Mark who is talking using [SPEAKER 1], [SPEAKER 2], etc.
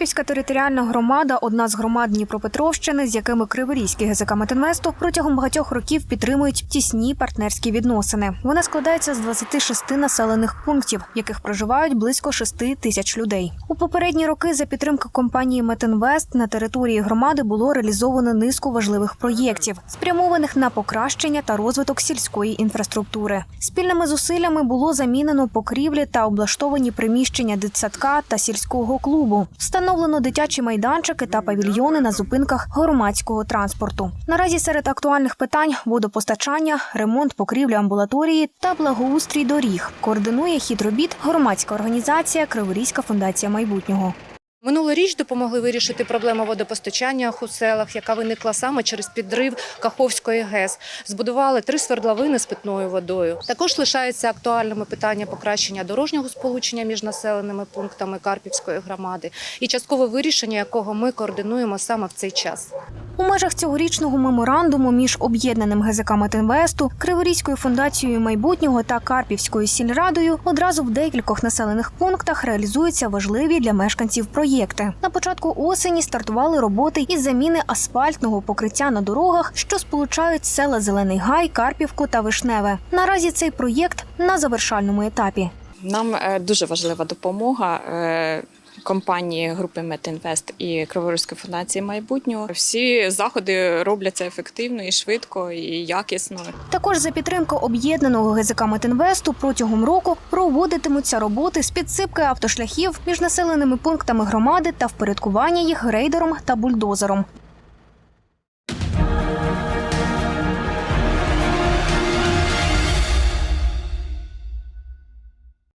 [SPEAKER 1] Карпівська територіальна громада одна з громад Дніпропетровщини, з якими Криворізький ГЗК Метинвесту протягом багатьох років підтримують тісні партнерські відносини. Вона складається з 26 населених пунктів, в яких проживають близько 6 тисяч людей. У попередні роки за підтримки компанії Метинвест на території громади було реалізовано низку важливих проєктів, спрямованих на покращення та розвиток сільської інфраструктури. Спільними зусиллями було замінено покрівлі та облаштовані приміщення дитсадка та сільського клубу. Встановлено дитячі майданчики та павільйони на зупинках громадського транспорту. Наразі серед актуальних питань водопостачання, ремонт покрівлі амбулаторії та благоустрій доріг. Координує хід робіт громадська організація Криворізька фундація майбутнього.
[SPEAKER 2] Минулоріч допомогли вирішити проблему водопостачання у селах, яка виникла саме через підрив Каховської ГЕС. Збудували три свердловини з питною водою. Також лишаються актуальними питання покращення дорожнього сполучення між населеними пунктами Карпівської громади і часткове вирішення, якого ми координуємо саме в цей час.
[SPEAKER 1] У межах цьогорічного меморандуму між об'єднаним ГЗК Метинвесту, Криворізькою фундацією майбутнього та Карпівською сільрадою одразу в декількох населених пунктах реалізуються важливі для мешканців проєкти. На початку осені стартували роботи із заміни асфальтного покриття на дорогах, що сполучають села Зелений Гай, Карпівку та Вишневе. Наразі цей проєкт на завершальному етапі.
[SPEAKER 3] Нам е, дуже важлива допомога. Компанії групи Метінвест і Криворізької фундації майбутнього всі заходи робляться ефективно і швидко, і якісно.
[SPEAKER 1] Також за підтримку об'єднаного ГЗК Метинвесту протягом року проводитимуться роботи з підсипки автошляхів між населеними пунктами громади та впорядкування їх рейдером та бульдозером.